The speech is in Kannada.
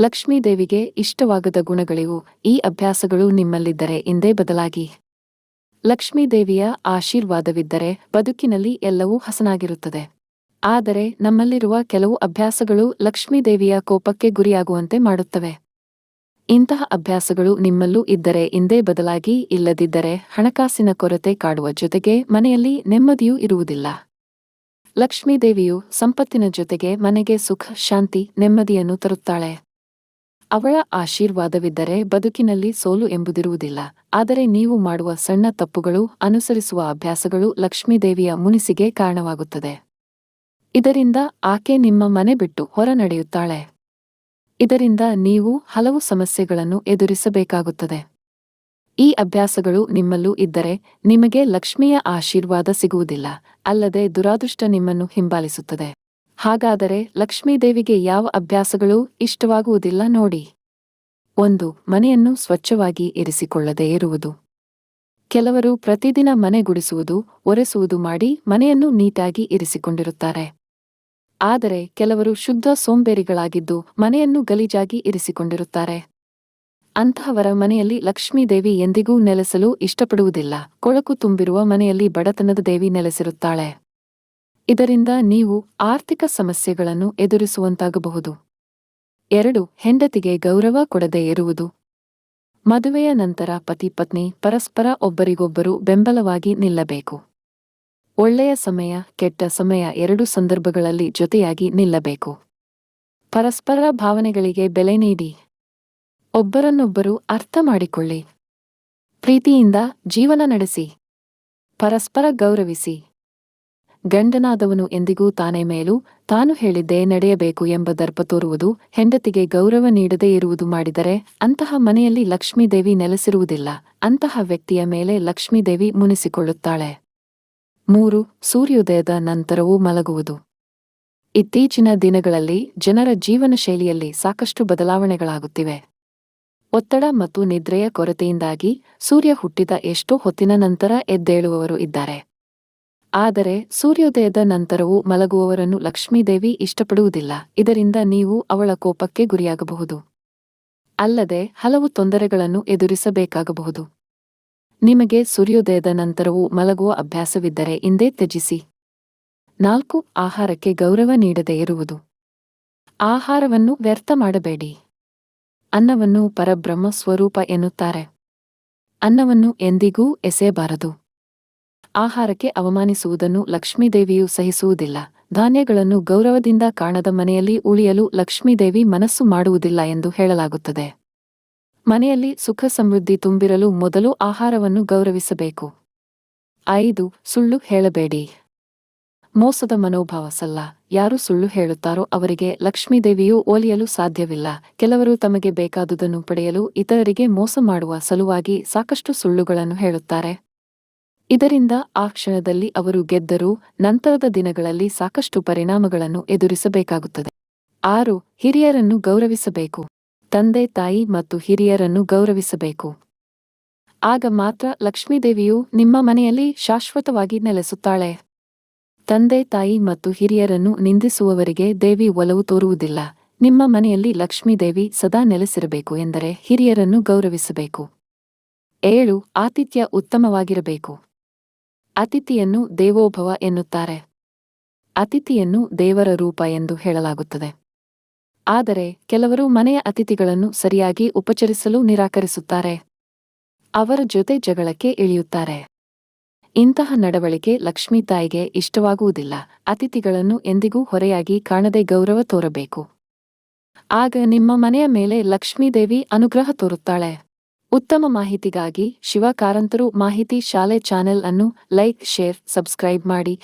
ಲಕ್ಷ್ಮೀದೇವಿಗೆ ಇಷ್ಟವಾಗದ ಗುಣಗಳಿವು. ಈ ಅಭ್ಯಾಸಗಳು ನಿಮ್ಮಲ್ಲಿದ್ದರೆ ಇಂದೇ ಬದಲಾಗಿ. ಲಕ್ಷ್ಮೀದೇವಿಯ ಆಶೀರ್ವಾದವಿದ್ದರೆ ಬದುಕಿನಲ್ಲಿ ಎಲ್ಲವೂ ಹಸನಾಗಿರುತ್ತದೆ. ಆದರೆ ನಮ್ಮಲ್ಲಿರುವ ಕೆಲವು ಅಭ್ಯಾಸಗಳು ಲಕ್ಷ್ಮೀದೇವಿಯ ಕೋಪಕ್ಕೆ ಗುರಿಯಾಗುವಂತೆ ಮಾಡುತ್ತವೆ. ಇಂತಹ ಅಭ್ಯಾಸಗಳು ನಿಮ್ಮಲ್ಲೂ ಇದ್ದರೆ ಇಂದೇ ಬದಲಾಗಿ ಇಲ್ಲದಿದ್ದರೆ ಹಣಕಾಸಿನ ಕೊರತೆ ಕಾಡುವ ಜೊತೆಗೆ ಮನೆಯಲ್ಲಿ ನೆಮ್ಮದಿಯೂ ಇರುವುದಿಲ್ಲ. ಲಕ್ಷ್ಮೀದೇವಿಯು ಸಂಪತ್ತಿನ ಜೊತೆಗೆ ಮನೆಗೆ ಸುಖ, ಶಾಂತಿ, ನೆಮ್ಮದಿಯನ್ನು ತರುತ್ತಾಳೆ. ಅವಳ ಆಶೀರ್ವಾದವಿದ್ದರೆ ಬದುಕಿನಲ್ಲಿ ಸೋಲು ಎಂಬುದಿರುವುದಿಲ್ಲ. ಆದರೆ ನೀವು ಮಾಡುವ ಸಣ್ಣ ತಪ್ಪುಗಳು, ಅನುಸರಿಸುವ ಅಭ್ಯಾಸಗಳು ಲಕ್ಷ್ಮೀದೇವಿಯ ಮುನಿಸಿಗೆ ಕಾರಣವಾಗುತ್ತದೆ. ಇದರಿಂದ ಆಕೆ ನಿಮ್ಮ ಮನೆ ಬಿಟ್ಟು ಹೊರ ನಡೆಯುತ್ತಾಳೆ ಇದರಿಂದ ನೀವು ಹಲವು ಸಮಸ್ಯೆಗಳನ್ನು ಎದುರಿಸಬೇಕಾಗುತ್ತದೆ. ಈ ಅಭ್ಯಾಸಗಳು ನಿಮ್ಮಲ್ಲೂ ಇದ್ದರೆ ನಿಮಗೆ ಲಕ್ಷ್ಮಿಯ ಆಶೀರ್ವಾದ ಸಿಗುವುದಿಲ್ಲ, ಅಲ್ಲದೆ ದುರಾದೃಷ್ಟ ನಿಮ್ಮನ್ನು ಹಿಂಬಾಲಿಸುತ್ತದೆ. ಹಾಗಾದರೆ ಲಕ್ಷ್ಮೀದೇವಿಗೆ ಯಾವ ಅಭ್ಯಾಸಗಳು ಇಷ್ಟವಾಗುವುದಿಲ್ಲ ನೋಡಿ. ಒಂದು, ಮನೆಯನ್ನು ಸ್ವಚ್ಛವಾಗಿ ಇರಿಸಿಕೊಳ್ಳದೇ ಇರುವುದು. ಕೆಲವರು ಪ್ರತಿದಿನ ಮನೆ ಗುಡಿಸುವುದು, ಒರೆಸುವುದು ಮಾಡಿ ಮನೆಯನ್ನು ನೀಟಾಗಿ ಇರಿಸಿಕೊಂಡಿರುತ್ತಾರೆ. ಆದರೆ ಕೆಲವರು ಶುದ್ಧ ಸೋಂಬೇರಿಗಳಾಗಿದ್ದು ಮನೆಯನ್ನು ಗಲೀಜಾಗಿ ಇರಿಸಿಕೊಂಡಿರುತ್ತಾರೆ. ಅಂತಹವರ ಮನೆಯಲ್ಲಿ ಲಕ್ಷ್ಮೀದೇವಿ ಎಂದಿಗೂ ನೆಲೆಸಲು ಇಷ್ಟಪಡುವುದಿಲ್ಲ. ಕೊಳಕು ತುಂಬಿರುವ ಮನೆಯಲ್ಲಿ ಬಡತನದ ದೇವಿ ನೆಲೆಸಿರುತ್ತಾಳೆ. ಇದರಿಂದ ನೀವು ಆರ್ಥಿಕ ಸಮಸ್ಯೆಗಳನ್ನು ಎದುರಿಸುವಂತಾಗಬಹುದು. ಎರಡು, ಹೆಂಡತಿಗೆ ಗೌರವ ಕೊಡದೇ ಇರುವುದು. ಮದುವೆಯ ನಂತರ ಪತಿ ಪತ್ನಿ ಪರಸ್ಪರ ಒಬ್ಬರಿಗೊಬ್ಬರು ಬೆಂಬಲವಾಗಿ ನಿಲ್ಲಬೇಕು. ಒಳ್ಳೆಯ ಸಮಯ, ಕೆಟ್ಟ ಸಮಯ ಎರಡು ಸಂದರ್ಭಗಳಲ್ಲಿ ಜೊತೆಯಾಗಿ ನಿಲ್ಲಬೇಕು. ಪರಸ್ಪರ ಭಾವನೆಗಳಿಗೆ ಬೆಲೆ ನೀಡಿ. ಒಬ್ಬರನ್ನೊಬ್ಬರು ಅರ್ಥ ಮಾಡಿಕೊಳ್ಳಿ. ಪ್ರೀತಿಯಿಂದ ಜೀವನ ನಡೆಸಿ. ಪರಸ್ಪರ ಗೌರವಿಸಿ. ಗಂಡನಾದವನು ಎಂದಿಗೂ ತಾನೇ ಮೇಲೂ, ತಾನು ಹೇಳಿದ್ದೇ ನಡೆಯಬೇಕು ಎಂಬ ದರ್ಪ ತೋರುವುದು, ಹೆಂಡತಿಗೆ ಗೌರವ ನೀಡದೇ ಇರುವುದು ಮಾಡಿದರೆ ಅಂತಹ ಮನೆಯಲ್ಲಿ ಲಕ್ಷ್ಮೀದೇವಿ ನೆಲೆಸಿರುವುದಿಲ್ಲ, ಅಂತಹ ವ್ಯಕ್ತಿಯ ಮೇಲೆ ಲಕ್ಷ್ಮೀದೇವಿ ಮುನಿಸಿಕೊಳ್ಳುತ್ತಾಳೆ. ಮೂರು, ಸೂರ್ಯೋದಯದ ನಂತರವೂ ಮಲಗುವುದು. ಇತ್ತೀಚಿನ ದಿನಗಳಲ್ಲಿ ಜನರ ಜೀವನ ಶೈಲಿಯಲ್ಲಿ ಸಾಕಷ್ಟು ಬದಲಾವಣೆಗಳಾಗುತ್ತಿವೆ. ಒತ್ತಡ ಮತ್ತು ನಿದ್ರೆಯ ಕೊರತೆಯಿಂದಾಗಿ ಸೂರ್ಯ ಹುಟ್ಟಿದ ಎಷ್ಟೋ ಹೊತ್ತಿನ ನಂತರ ಎದ್ದೇಳುವವರು ಇದ್ದಾರೆ. ಆದರೆ ಸೂರ್ಯೋದಯದ ನಂತರವೂ ಮಲಗುವವರನ್ನು ಲಕ್ಷ್ಮೀದೇವಿ ಇಷ್ಟಪಡುವುದಿಲ್ಲ. ಇದರಿಂದ ನೀವು ಅವಳ ಕೋಪಕ್ಕೆ ಗುರಿಯಾಗಬಹುದು. ಅಲ್ಲದೆ ಹಲವು ತೊಂದರೆಗಳನ್ನು ಎದುರಿಸಬೇಕಾಗಬಹುದು. ನಿಮಗೆ ಸೂರ್ಯೋದಯದ ನಂತರವೂ ಮಲಗುವ ಅಭ್ಯಾಸವಿದ್ದರೆ ಇಂದೇ ತ್ಯಜಿಸಿ. ನಾಲ್ಕು, ಆಹಾರಕ್ಕೆ ಗೌರವ ನೀಡದೇ ಇರುವುದು. ಆಹಾರವನ್ನು ವ್ಯರ್ಥ ಮಾಡಬೇಡಿ. ಅನ್ನವನ್ನು ಪರಬ್ರಹ್ಮ ಸ್ವರೂಪ ಎನ್ನುತ್ತಾರೆ. ಅನ್ನವನ್ನು ಎಂದಿಗೂ ಎಸೆಯಬಾರದು. ಆಹಾರಕ್ಕೆ ಅವಮಾನಿಸುವುದನ್ನು ಲಕ್ಷ್ಮೀದೇವಿಯು ಸಹಿಸುವುದಿಲ್ಲ. ಧಾನ್ಯಗಳನ್ನು ಗೌರವದಿಂದ ಕಾಣದ ಮನೆಯಲ್ಲಿ ಉಳಿಯಲು ಲಕ್ಷ್ಮೀದೇವಿ ಮನಸ್ಸು ಮಾಡುವುದಿಲ್ಲ ಎಂದು ಹೇಳಲಾಗುತ್ತದೆ. ಮನೆಯಲ್ಲಿ ಸುಖ ಸಮೃದ್ಧಿ ತುಂಬಿರಲು ಮೊದಲು ಆಹಾರವನ್ನು ಗೌರವಿಸಬೇಕು. ಐದು, ಸುಳ್ಳು ಹೇಳಬೇಡಿ. ಮೋಸದ ಮನೋಭಾವ ಸಲ್ಲ. ಯಾರು ಸುಳ್ಳು ಹೇಳುತ್ತಾರೋ ಅವರಿಗೆ ಲಕ್ಷ್ಮೀದೇವಿಯು ಒಲಿಯಲು ಸಾಧ್ಯವಿಲ್ಲ. ಕೆಲವರು ತಮಗೆ ಬೇಕಾದುದನ್ನು ಪಡೆಯಲು ಇತರರಿಗೆ ಮೋಸ ಮಾಡುವ ಸಲುವಾಗಿ ಸಾಕಷ್ಟು ಸುಳ್ಳುಗಳನ್ನು ಹೇಳುತ್ತಾರೆ. ಇದರಿಂದ ಆ ಕ್ಷಣದಲ್ಲಿ ಅವರು ಗೆದ್ದರೂ ನಂತರದ ದಿನಗಳಲ್ಲಿ ಸಾಕಷ್ಟು ಪರಿಣಾಮಗಳನ್ನು ಎದುರಿಸಬೇಕಾಗುತ್ತದೆ. ಆರು, ಹಿರಿಯರನ್ನು ಗೌರವಿಸಬೇಕು. ತಂದೆ, ತಾಯಿ ಮತ್ತು ಹಿರಿಯರನ್ನು ಗೌರವಿಸಬೇಕು. ಆಗ ಮಾತ್ರ ಲಕ್ಷ್ಮೀದೇವಿಯು ನಿಮ್ಮ ಮನೆಯಲ್ಲಿ ಶಾಶ್ವತವಾಗಿ ನೆಲೆಸುತ್ತಾಳೆ. ತಂದೆ, ತಾಯಿ ಮತ್ತು ಹಿರಿಯರನ್ನು ನಿಂದಿಸುವವರಿಗೆ ದೇವಿ ಒಲವು ತೋರುವುದಿಲ್ಲ. ನಿಮ್ಮ ಮನೆಯಲ್ಲಿ ಲಕ್ಷ್ಮೀದೇವಿ ಸದಾ ನೆಲೆಸಿರಬೇಕು ಎಂದರೆ ಹಿರಿಯರನ್ನು ಗೌರವಿಸಬೇಕು. ಏಳು, ಆತಿಥ್ಯ ಉತ್ತಮವಾಗಿರಬೇಕು. ಅತಿಥಿಯನ್ನು ದೇವೋಭವ ಎನ್ನುತ್ತಾರೆ. ಅತಿಥಿಯನ್ನು ದೇವರ ರೂಪ ಎಂದು ಹೇಳಲಾಗುತ್ತದೆ. ಆದರೆ ಕೆಲವರು ಮನೆಯ ಅತಿಥಿಗಳನ್ನು ಸರಿಯಾಗಿ ಉಪಚರಿಸಲು ನಿರಾಕರಿಸುತ್ತಾರೆ. ಅವರ ಜೊತೆ ಜಗಳಕ್ಕೆ ಇಳಿಯುತ್ತಾರೆ. ಇಂತಹ ನಡವಳಿಕೆ ಲಕ್ಷ್ಮೀ ತಾಯಿಗೆ ಇಷ್ಟವಾಗುವುದಿಲ್ಲ. ಅತಿಥಿಗಳನ್ನು ಎಂದಿಗೂ ಹೊರೆಯಾಗಿ ಕಾಣದೆ ಗೌರವ ತೋರಬೇಕು. ಆಗ ನಿಮ್ಮ ಮನೆಯ ಮೇಲೆ ಲಕ್ಷ್ಮೀದೇವಿ ಅನುಗ್ರಹ ತೋರುತ್ತಾಳೆ. ಉತ್ತಮ ಮಾಹಿತಿಗಾಗಿ ಶಿವ ಕಾರಂತರು ಮಾಹಿತಿ ಶಾಲೆ ಚಾನೆಲ್ ಅನ್ನು ಲೈಕ್ ಶೇರ್ ಸಬ್ಸ್ಕ್ರೈಬ್ ಮಾಡಿ.